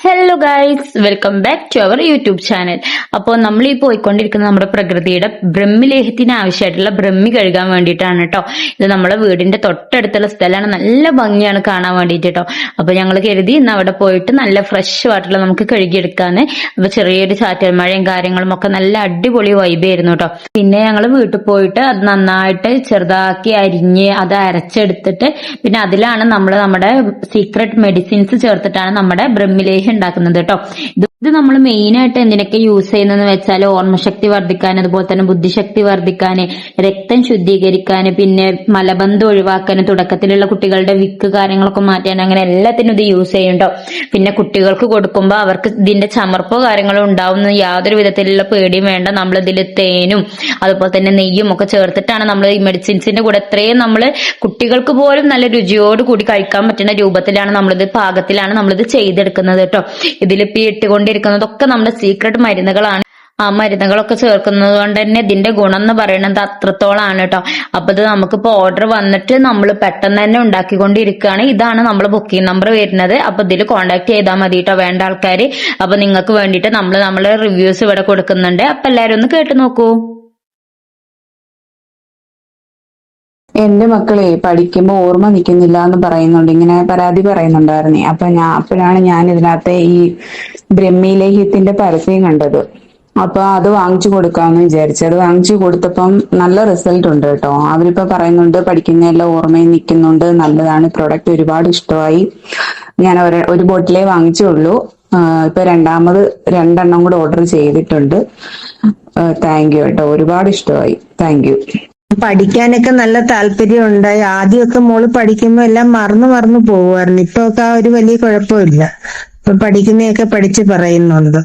Hello guys welcome back to our YouTube channel അപ്പോൾ നമ്മൾ ഈ പോയിക്കൊണ്ടിരിക്കുന്നത് നമ്മുടെ പ്രകൃതിയുടെ ബ്രഹ്മിലേഹത്തിന് ആവശ്യമായിട്ടുള്ള ബ്രഹ്മി കഴുകാൻ വേണ്ടിയിട്ടാണ് കേട്ടോ ഇത് നമ്മുടെ വീടിന്റെ തൊട്ടടുത്തുള്ള സ്ഥലമാണ്. നല്ല ഭംഗിയാണ് കാണാൻ വേണ്ടിയിട്ട് കേട്ടോ അപ്പോൾ ഞങ്ങൾ കരുതി ഇന്ന് അവിടെ പോയിട്ട് നല്ല ഫ്രഷ് വാട്ടറിൽ നമുക്ക് കഴുകിയെടുക്കാന്ന്. അപ്പോൾ ചെറിയൊരു ചാറ്റൽ മഴയും കാര്യങ്ങളും ഒക്കെ നല്ല അടിപൊളി വൈബായിരുന്നു കേട്ടോ പിന്നെ ഞങ്ങൾ വീട്ടിൽ പോയിട്ട് അത് നന്നായിട്ട് ചെറുതാക്കി അരിഞ്ഞ് അത് അരച്ചെടുത്തിട്ട് പിന്നെ അതിലാണ് നമ്മൾ നമ്മുടെ സീക്രട്ട് മെഡിസിൻസ് ചേർത്തിട്ടാണ് നമ്മുടെ ബ്രഹ്മിലേഹ്യം ഉണ്ടാക്കുന്നത് കേട്ടോ. ഇത് നമ്മൾ മെയിൻ ആയിട്ട് എന്തിനൊക്കെ യൂസ് ചെയ്യുന്നതെന്ന് വെച്ചാൽ ഓർമ്മശക്തി വർദ്ധിക്കാൻ അതുപോലെ തന്നെ ബുദ്ധിശക്തി വർദ്ധിക്കാൻ രക്തം ശുദ്ധീകരിക്കാൻ പിന്നെ മലബന്ധം ഒഴിവാക്കാൻ തുടക്കത്തിലുള്ള കുട്ടികളുടെ വിക്ക് കാര്യങ്ങളൊക്കെ മാറ്റാൻ അങ്ങനെ എല്ലാത്തിനും ഇത് യൂസ് ചെയ്യുന്നുണ്ടോ. പിന്നെ കുട്ടികൾക്ക് കൊടുക്കുമ്പോൾ അവർക്ക് ഇതിന്റെ ചമർപ്പോ കാര്യങ്ങളോ ഉണ്ടാവുന്ന യാതൊരു വിധത്തിലുള്ള പേടിയും വേണ്ട. നമ്മൾ ഇതിൽ തേനും അതുപോലെ തന്നെ നെയ്യും ഒക്കെ ചേർത്തിട്ടാണ് നമ്മൾ ഈ മെഡിസിൻസിന്റെ കൂടെ എത്രയും നമ്മൾ കുട്ടികൾക്ക് പോലും നല്ല രുചിയോട് കൂടി കഴിക്കാൻ പറ്റുന്ന രൂപത്തിലാണ് നമ്മളിത് പാകത്തിലാണ് നമ്മളിത് ചെയ്തെടുക്കുന്നത് കേട്ടോ. ഇതിലിപ്പോ ഈ ഇട്ടുകൊണ്ടിരിക്കുന്നതൊക്കെ നമ്മുടെ സീക്രട്ട് മരുന്നുകളാണ്. ആ മരുന്നുകളൊക്കെ ചേർക്കുന്നത് കൊണ്ട് തന്നെ ഇതിന്റെ ഗുണം എന്ന് പറയുന്നത് അത്രത്തോളാണ് കേട്ടോ അപ്പൊ ഇത് നമുക്കിപ്പോ ഓർഡർ വന്നിട്ട് നമ്മൾ പെട്ടെന്ന് തന്നെ ഉണ്ടാക്കിക്കൊണ്ടിരിക്കുകയാണ്. ഇതാണ് നമ്മൾ ബുക്കിംഗ് നമ്പർ വരുന്നത്. അപ്പൊ ഇതിൽ കോൺടാക്ട് ചെയ്താൽ മതി കേട്ടോ വേണ്ട ആൾക്കാർ അപ്പൊ നിങ്ങൾക്ക് വേണ്ടിയിട്ട് നമ്മൾ നമ്മളെ റിവ്യൂസ് ഇവിടെ കൊടുക്കുന്നുണ്ട്. അപ്പൊ എല്ലാവരും ഒന്ന് കേട്ട് നോക്കൂ. എന്റെ മക്കളെ പഠിക്കുമ്പോ ഓർമ്മ നിൽക്കുന്നില്ല എന്ന് പറയുന്നുണ്ട്. ഇങ്ങനെ പരാതി പറയുന്നുണ്ടായിരുന്നേ. അപ്പൊ ഞാൻ അപ്പോഴാണ് ഞാൻ ഇതിനകത്തെ ഈ ബ്രഹ്മിലേഹ്യത്തിന്റെ പരസ്യം കണ്ടത്. അപ്പൊ അത് വാങ്ങിച്ചു കൊടുക്കാന്ന് വിചാരിച്ചു. അത് വാങ്ങിച്ചു കൊടുത്തപ്പം നല്ല റിസൾട്ട് ഉണ്ട് കേട്ടോ. അവരിപ്പോ പറയുന്നുണ്ട് പഠിക്കുന്നതെല്ലാം ഓർമ്മയിൽ നിൽക്കുന്നുണ്ട് നല്ലതാണ്. പ്രൊഡക്റ്റ് ഒരുപാട് ഇഷ്ടമായി. ഞാൻ ഒരു ഒരു ബോട്ടിലേ വാങ്ങിച്ചുള്ളൂ. ഇപ്പൊ രണ്ടാമത് രണ്ടെണ്ണം കൂടെ ഓർഡർ ചെയ്തിട്ടുണ്ട്. താങ്ക് യു കേട്ടോ. ഒരുപാട് ഇഷ്ടമായി. താങ്ക് യു പഠിക്കാനൊക്കെ നല്ല താല്പര്യം ഉണ്ടായി ആദ്യമൊക്കെ മോൾ പഠിക്കുമ്പോ എല്ലാം മറന്നു മറന്നു പോവുമായിരുന്നു. ഇപ്പൊ ഒക്കെ ആ ഒരു വലിയ കുഴപ്പമില്ല. ഇപ്പൊ പഠിക്കുന്നതൊക്കെ പഠിച്ചു പറയുന്നുണ്ട്.